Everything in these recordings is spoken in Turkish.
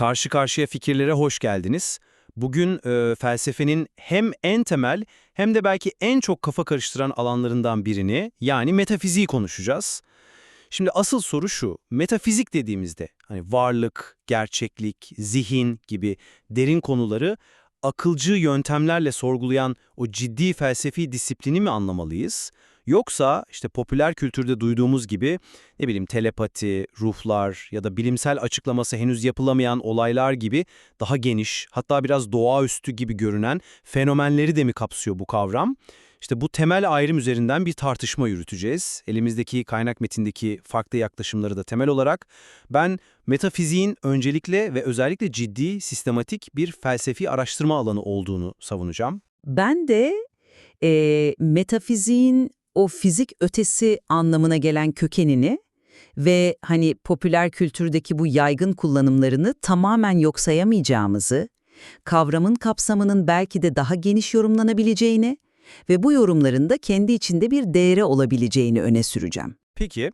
Karşı karşıya fikirlere hoş geldiniz. Bugün e, felsefenin hem en temel hem de belki en çok kafa karıştıran alanlarından birini yani metafiziği konuşacağız. Şimdi asıl soru şu, metafizik dediğimizde hani varlık, gerçeklik, zihin gibi derin konuları akılcı yöntemlerle sorgulayan o ciddi felsefi disiplini mi anlamalıyız? Yoksa işte popüler kültürde duyduğumuz gibi ne bileyim telepati, ruhlar ya da bilimsel açıklaması henüz yapılamayan olaylar gibi daha geniş hatta biraz doğaüstü gibi görünen fenomenleri de mi kapsıyor bu kavram? İşte bu temel ayrım üzerinden bir tartışma yürüteceğiz. Elimizdeki kaynak metindeki farklı yaklaşımları da temel olarak ben metafiziğin öncelikle ve özellikle ciddi, sistematik bir felsefi araştırma alanı olduğunu savunacağım. Ben de e, metafiziğin o fizik ötesi anlamına gelen kökenini ve hani popüler kültürdeki bu yaygın kullanımlarını tamamen yok sayamayacağımızı, kavramın kapsamının belki de daha geniş yorumlanabileceğini ve bu yorumların da kendi içinde bir değeri olabileceğini öne süreceğim. Peki,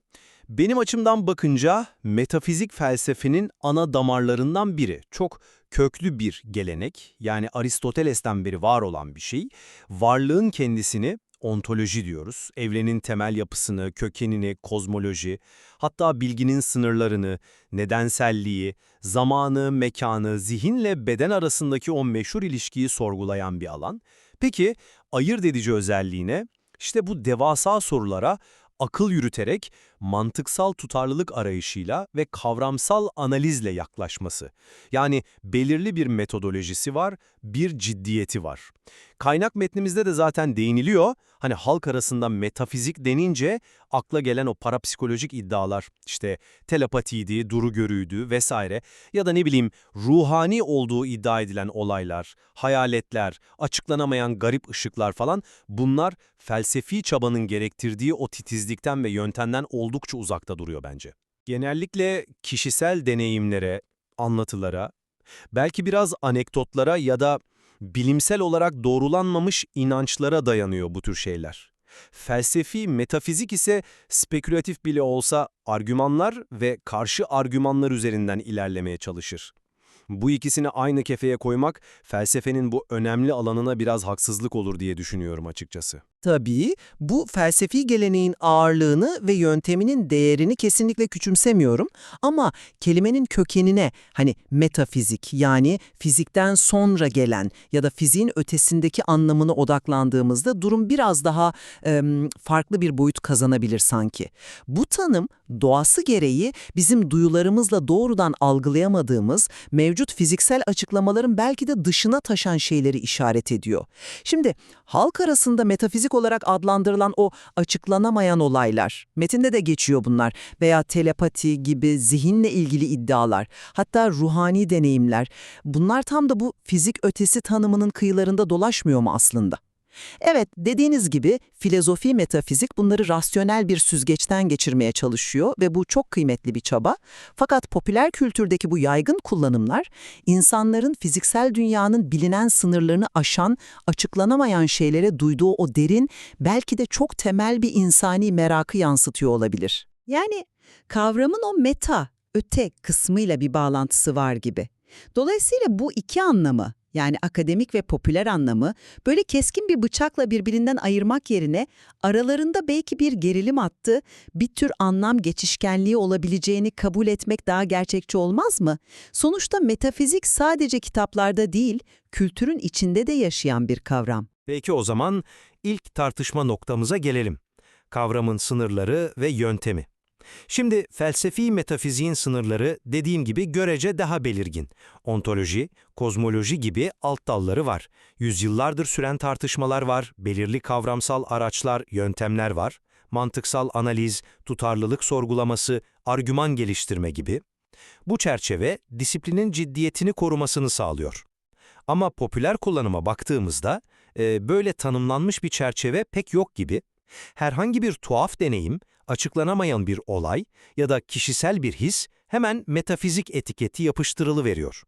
benim açımdan bakınca metafizik felsefenin ana damarlarından biri. Çok köklü bir gelenek, yani Aristoteles'ten beri var olan bir şey. Varlığın kendisini ontoloji diyoruz. Evrenin temel yapısını, kökenini, kozmoloji, hatta bilginin sınırlarını, nedenselliği, zamanı, mekanı, zihinle beden arasındaki o meşhur ilişkiyi sorgulayan bir alan. Peki ayırt edici özelliğine, işte bu devasa sorulara akıl yürüterek mantıksal tutarlılık arayışıyla ve kavramsal analizle yaklaşması. Yani belirli bir metodolojisi var, bir ciddiyeti var. Kaynak metnimizde de zaten değiniliyor. Hani halk arasında metafizik denince akla gelen o parapsikolojik iddialar, işte telepatiydi, duru görüydü vesaire ya da ne bileyim ruhani olduğu iddia edilen olaylar, hayaletler, açıklanamayan garip ışıklar falan bunlar felsefi çabanın gerektirdiği o titizlikten ve yöntemden oldukça uzakta duruyor bence. Genellikle kişisel deneyimlere, anlatılara, belki biraz anekdotlara ya da bilimsel olarak doğrulanmamış inançlara dayanıyor bu tür şeyler. Felsefi, metafizik ise spekülatif bile olsa argümanlar ve karşı argümanlar üzerinden ilerlemeye çalışır. Bu ikisini aynı kefeye koymak felsefenin bu önemli alanına biraz haksızlık olur diye düşünüyorum açıkçası. Tabii bu felsefi geleneğin ağırlığını ve yönteminin değerini kesinlikle küçümsemiyorum ama kelimenin kökenine hani metafizik yani fizikten sonra gelen ya da fiziğin ötesindeki anlamına odaklandığımızda durum biraz daha e, farklı bir boyut kazanabilir sanki. Bu tanım doğası gereği bizim duyularımızla doğrudan algılayamadığımız mevcut fiziksel açıklamaların belki de dışına taşan şeyleri işaret ediyor. Şimdi halk arasında metafizik olarak adlandırılan o açıklanamayan olaylar, metinde de geçiyor bunlar. Veya telepati gibi zihinle ilgili iddialar, hatta ruhani deneyimler, bunlar tam da bu fizik ötesi tanımının kıyılarında dolaşmıyor mu aslında? Evet, dediğiniz gibi filozofi metafizik bunları rasyonel bir süzgeçten geçirmeye çalışıyor ve bu çok kıymetli bir çaba. Fakat popüler kültürdeki bu yaygın kullanımlar insanların fiziksel dünyanın bilinen sınırlarını aşan, açıklanamayan şeylere duyduğu o derin, belki de çok temel bir insani merakı yansıtıyor olabilir. Yani kavramın o meta, öte kısmıyla bir bağlantısı var gibi. Dolayısıyla bu iki anlamı yani akademik ve popüler anlamı böyle keskin bir bıçakla birbirinden ayırmak yerine aralarında belki bir gerilim attı, bir tür anlam geçişkenliği olabileceğini kabul etmek daha gerçekçi olmaz mı? Sonuçta metafizik sadece kitaplarda değil, kültürün içinde de yaşayan bir kavram. Peki o zaman ilk tartışma noktamıza gelelim. Kavramın sınırları ve yöntemi. Şimdi felsefi metafiziğin sınırları dediğim gibi görece daha belirgin. Ontoloji, kozmoloji gibi alt dalları var. Yüzyıllardır süren tartışmalar var, belirli kavramsal araçlar, yöntemler var. Mantıksal analiz, tutarlılık sorgulaması, argüman geliştirme gibi. Bu çerçeve disiplinin ciddiyetini korumasını sağlıyor. Ama popüler kullanıma baktığımızda e, böyle tanımlanmış bir çerçeve pek yok gibi. Herhangi bir tuhaf deneyim, açıklanamayan bir olay ya da kişisel bir his hemen metafizik etiketi yapıştırılıveriyor.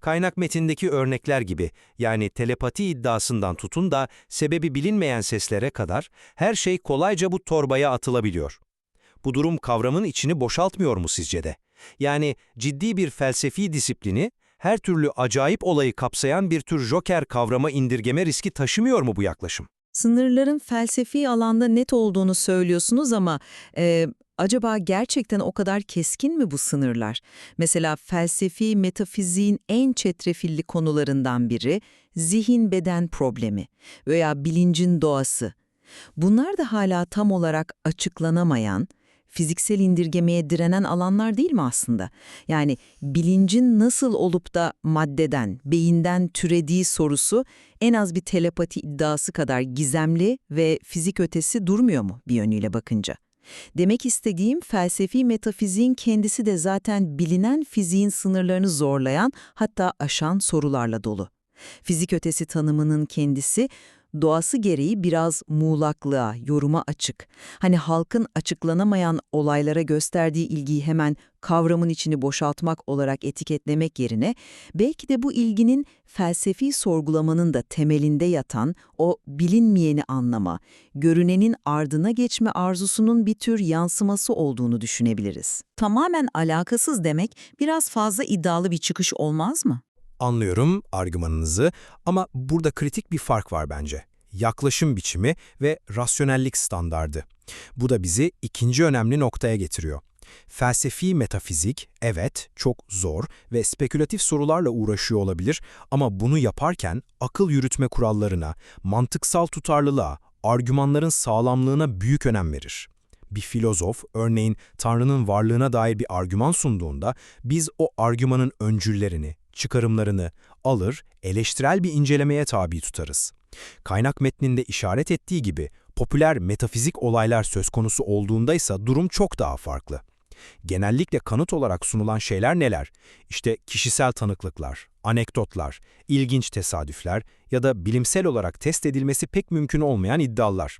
Kaynak metindeki örnekler gibi yani telepati iddiasından tutun da sebebi bilinmeyen seslere kadar her şey kolayca bu torbaya atılabiliyor. Bu durum kavramın içini boşaltmıyor mu sizce de? Yani ciddi bir felsefi disiplini, her türlü acayip olayı kapsayan bir tür joker kavrama indirgeme riski taşımıyor mu bu yaklaşım? Sınırların felsefi alanda net olduğunu söylüyorsunuz ama e, acaba gerçekten o kadar keskin mi bu sınırlar? Mesela felsefi metafiziğin en çetrefilli konularından biri zihin-beden problemi veya bilincin doğası. Bunlar da hala tam olarak açıklanamayan, fiziksel indirgemeye direnen alanlar değil mi aslında? Yani bilincin nasıl olup da maddeden, beyinden türediği sorusu en az bir telepati iddiası kadar gizemli ve fizik ötesi durmuyor mu bir yönüyle bakınca? Demek istediğim felsefi metafiziğin kendisi de zaten bilinen fiziğin sınırlarını zorlayan hatta aşan sorularla dolu. Fizik ötesi tanımının kendisi doğası gereği biraz muğlaklığa, yoruma açık. Hani halkın açıklanamayan olaylara gösterdiği ilgiyi hemen kavramın içini boşaltmak olarak etiketlemek yerine belki de bu ilginin felsefi sorgulamanın da temelinde yatan o bilinmeyeni anlama, görünenin ardına geçme arzusunun bir tür yansıması olduğunu düşünebiliriz. Tamamen alakasız demek biraz fazla iddialı bir çıkış olmaz mı? Anlıyorum argümanınızı ama burada kritik bir fark var bence. Yaklaşım biçimi ve rasyonellik standardı. Bu da bizi ikinci önemli noktaya getiriyor. Felsefi metafizik, evet, çok zor ve spekülatif sorularla uğraşıyor olabilir ama bunu yaparken akıl yürütme kurallarına, mantıksal tutarlılığa, argümanların sağlamlığına büyük önem verir. Bir filozof, örneğin Tanrı'nın varlığına dair bir argüman sunduğunda, biz o argümanın öncüllerini, çıkarımlarını alır, eleştirel bir incelemeye tabi tutarız. Kaynak metninde işaret ettiği gibi, popüler metafizik olaylar söz konusu olduğunda ise durum çok daha farklı. Genellikle kanıt olarak sunulan şeyler neler? İşte kişisel tanıklıklar, anekdotlar, ilginç tesadüfler ya da bilimsel olarak test edilmesi pek mümkün olmayan iddialar.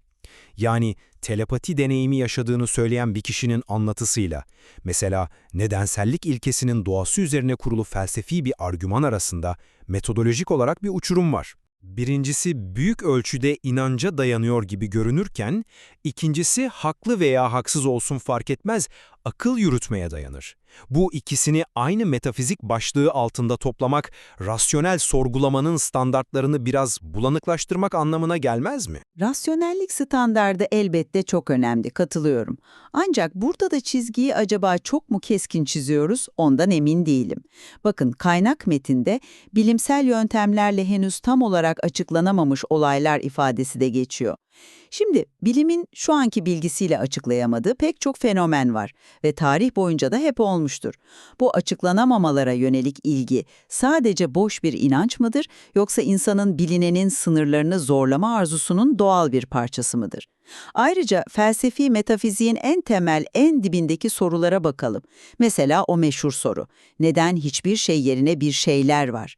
Yani telepati deneyimi yaşadığını söyleyen bir kişinin anlatısıyla, mesela nedensellik ilkesinin doğası üzerine kurulu felsefi bir argüman arasında metodolojik olarak bir uçurum var. Birincisi büyük ölçüde inanca dayanıyor gibi görünürken, ikincisi haklı veya haksız olsun fark etmez, akıl yürütmeye dayanır. Bu ikisini aynı metafizik başlığı altında toplamak, rasyonel sorgulamanın standartlarını biraz bulanıklaştırmak anlamına gelmez mi? Rasyonellik standardı elbette çok önemli, katılıyorum. Ancak burada da çizgiyi acaba çok mu keskin çiziyoruz ondan emin değilim. Bakın kaynak metinde bilimsel yöntemlerle henüz tam olarak açıklanamamış olaylar ifadesi de geçiyor. Şimdi bilimin şu anki bilgisiyle açıklayamadığı pek çok fenomen var ve tarih boyunca da hep olmuştur. Bu açıklanamamalara yönelik ilgi sadece boş bir inanç mıdır yoksa insanın bilinenin sınırlarını zorlama arzusunun doğal bir parçası mıdır? Ayrıca felsefi metafiziğin en temel, en dibindeki sorulara bakalım. Mesela o meşhur soru, neden hiçbir şey yerine bir şeyler var?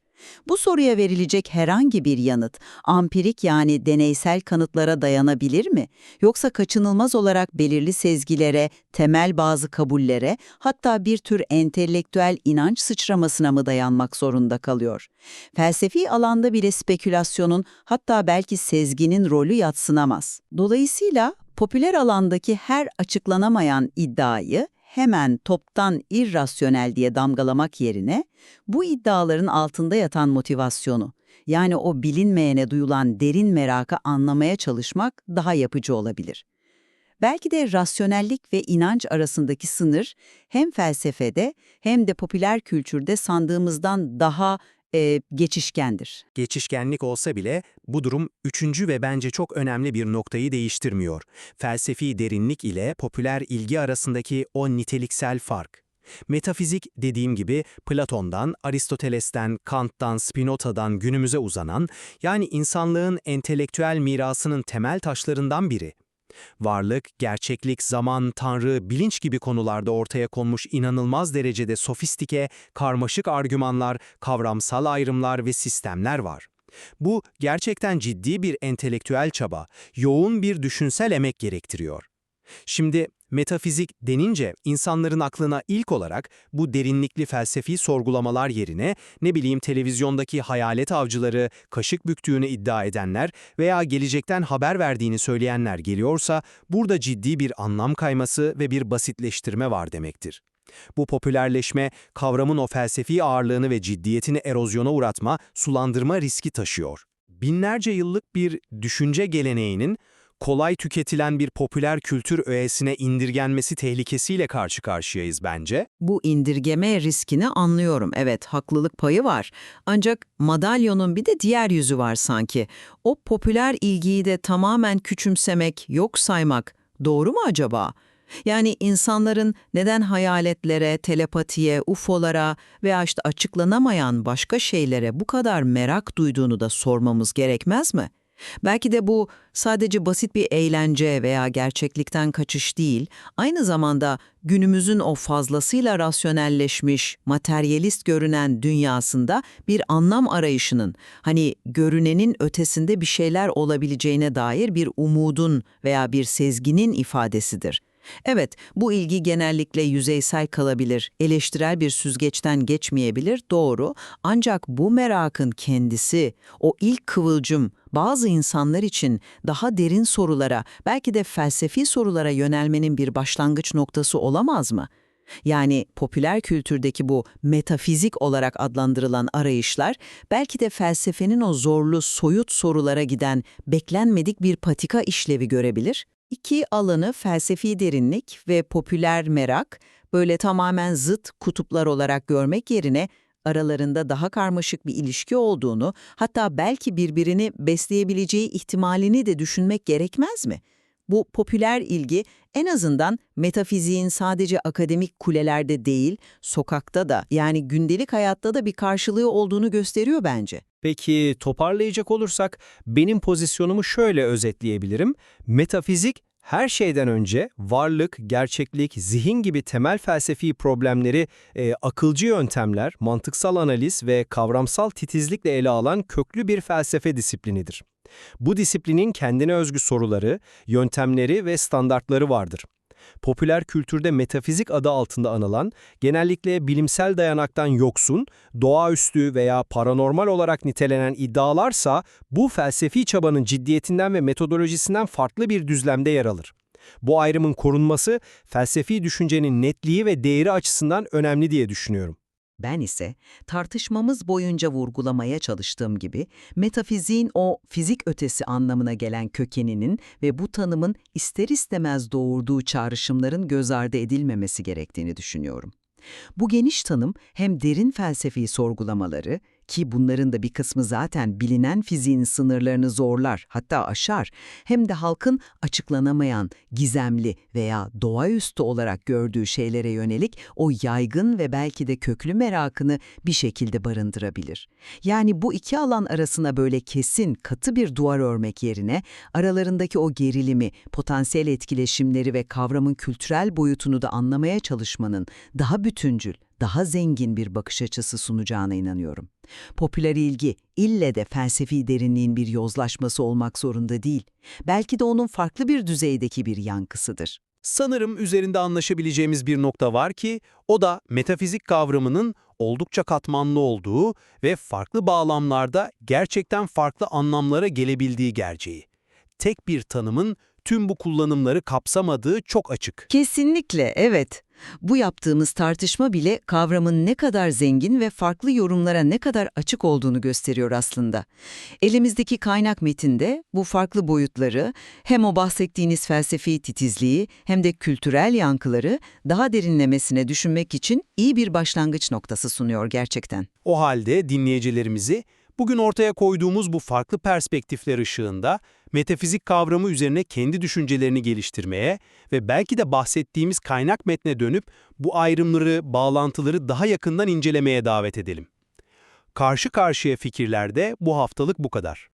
Bu soruya verilecek herhangi bir yanıt, ampirik yani deneysel kanıtlara dayanabilir mi? Yoksa kaçınılmaz olarak belirli sezgilere, temel bazı kabullere, hatta bir tür entelektüel inanç sıçramasına mı dayanmak zorunda kalıyor? Felsefi alanda bile spekülasyonun, hatta belki sezginin rolü yatsınamaz. Dolayısıyla popüler alandaki her açıklanamayan iddiayı hemen toptan irrasyonel diye damgalamak yerine bu iddiaların altında yatan motivasyonu, yani o bilinmeyene duyulan derin merakı anlamaya çalışmak daha yapıcı olabilir. Belki de rasyonellik ve inanç arasındaki sınır hem felsefede hem de popüler kültürde sandığımızdan daha e, geçişkendir. Geçişkenlik olsa bile bu durum üçüncü ve bence çok önemli bir noktayı değiştirmiyor. Felsefi derinlik ile popüler ilgi arasındaki o niteliksel fark. Metafizik dediğim gibi Platon'dan, Aristoteles'ten, Kant'tan, Spinoza'dan günümüze uzanan, yani insanlığın entelektüel mirasının temel taşlarından biri. Varlık, gerçeklik, zaman, tanrı, bilinç gibi konularda ortaya konmuş inanılmaz derecede sofistike, karmaşık argümanlar, kavramsal ayrımlar ve sistemler var. Bu gerçekten ciddi bir entelektüel çaba, yoğun bir düşünsel emek gerektiriyor. Şimdi metafizik denince insanların aklına ilk olarak bu derinlikli felsefi sorgulamalar yerine ne bileyim televizyondaki hayalet avcıları, kaşık büktüğünü iddia edenler veya gelecekten haber verdiğini söyleyenler geliyorsa burada ciddi bir anlam kayması ve bir basitleştirme var demektir. Bu popülerleşme, kavramın o felsefi ağırlığını ve ciddiyetini erozyona uğratma, sulandırma riski taşıyor. Binlerce yıllık bir düşünce geleneğinin kolay tüketilen bir popüler kültür öğesine indirgenmesi tehlikesiyle karşı karşıyayız bence. Bu indirgeme riskini anlıyorum. Evet, haklılık payı var. Ancak madalyonun bir de diğer yüzü var sanki. O popüler ilgiyi de tamamen küçümsemek, yok saymak doğru mu acaba? Yani insanların neden hayaletlere, telepatiye, ufolara veya işte açıklanamayan başka şeylere bu kadar merak duyduğunu da sormamız gerekmez mi? Belki de bu sadece basit bir eğlence veya gerçeklikten kaçış değil, aynı zamanda günümüzün o fazlasıyla rasyonelleşmiş, materyalist görünen dünyasında bir anlam arayışının, hani görünenin ötesinde bir şeyler olabileceğine dair bir umudun veya bir sezginin ifadesidir. Evet, bu ilgi genellikle yüzeysel kalabilir, eleştirel bir süzgeçten geçmeyebilir, doğru. Ancak bu merakın kendisi, o ilk kıvılcım, bazı insanlar için daha derin sorulara, belki de felsefi sorulara yönelmenin bir başlangıç noktası olamaz mı? Yani popüler kültürdeki bu metafizik olarak adlandırılan arayışlar, belki de felsefenin o zorlu, soyut sorulara giden beklenmedik bir patika işlevi görebilir. İki alanı felsefi derinlik ve popüler merak, böyle tamamen zıt kutuplar olarak görmek yerine aralarında daha karmaşık bir ilişki olduğunu, hatta belki birbirini besleyebileceği ihtimalini de düşünmek gerekmez mi? Bu popüler ilgi en azından metafiziğin sadece akademik kulelerde değil, sokakta da yani gündelik hayatta da bir karşılığı olduğunu gösteriyor bence. Peki toparlayacak olursak benim pozisyonumu şöyle özetleyebilirim. Metafizik her şeyden önce varlık, gerçeklik, zihin gibi temel felsefi problemleri e, akılcı yöntemler, mantıksal analiz ve kavramsal titizlikle ele alan köklü bir felsefe disiplinidir. Bu disiplinin kendine özgü soruları, yöntemleri ve standartları vardır. Popüler kültürde metafizik adı altında anılan, genellikle bilimsel dayanaktan yoksun, doğaüstü veya paranormal olarak nitelenen iddialarsa bu felsefi çabanın ciddiyetinden ve metodolojisinden farklı bir düzlemde yer alır. Bu ayrımın korunması felsefi düşüncenin netliği ve değeri açısından önemli diye düşünüyorum. Ben ise tartışmamız boyunca vurgulamaya çalıştığım gibi metafiziğin o fizik ötesi anlamına gelen kökeninin ve bu tanımın ister istemez doğurduğu çağrışımların göz ardı edilmemesi gerektiğini düşünüyorum. Bu geniş tanım hem derin felsefi sorgulamaları ki bunların da bir kısmı zaten bilinen fiziğin sınırlarını zorlar hatta aşar hem de halkın açıklanamayan, gizemli veya doğaüstü olarak gördüğü şeylere yönelik o yaygın ve belki de köklü merakını bir şekilde barındırabilir. Yani bu iki alan arasına böyle kesin, katı bir duvar örmek yerine aralarındaki o gerilimi, potansiyel etkileşimleri ve kavramın kültürel boyutunu da anlamaya çalışmanın daha bütüncül, daha zengin bir bakış açısı sunacağına inanıyorum. Popüler ilgi ille de felsefi derinliğin bir yozlaşması olmak zorunda değil. Belki de onun farklı bir düzeydeki bir yankısıdır. Sanırım üzerinde anlaşabileceğimiz bir nokta var ki, o da metafizik kavramının oldukça katmanlı olduğu ve farklı bağlamlarda gerçekten farklı anlamlara gelebildiği gerçeği. Tek bir tanımın tüm bu kullanımları kapsamadığı çok açık. Kesinlikle, evet. Bu yaptığımız tartışma bile kavramın ne kadar zengin ve farklı yorumlara ne kadar açık olduğunu gösteriyor aslında. Elimizdeki kaynak metinde bu farklı boyutları, hem o bahsettiğiniz felsefi titizliği hem de kültürel yankıları daha derinlemesine düşünmek için iyi bir başlangıç noktası sunuyor gerçekten. O halde dinleyicilerimizi bugün ortaya koyduğumuz bu farklı perspektifler ışığında metafizik kavramı üzerine kendi düşüncelerini geliştirmeye ve belki de bahsettiğimiz kaynak metne dönüp bu ayrımları, bağlantıları daha yakından incelemeye davet edelim. Karşı karşıya fikirlerde bu haftalık bu kadar.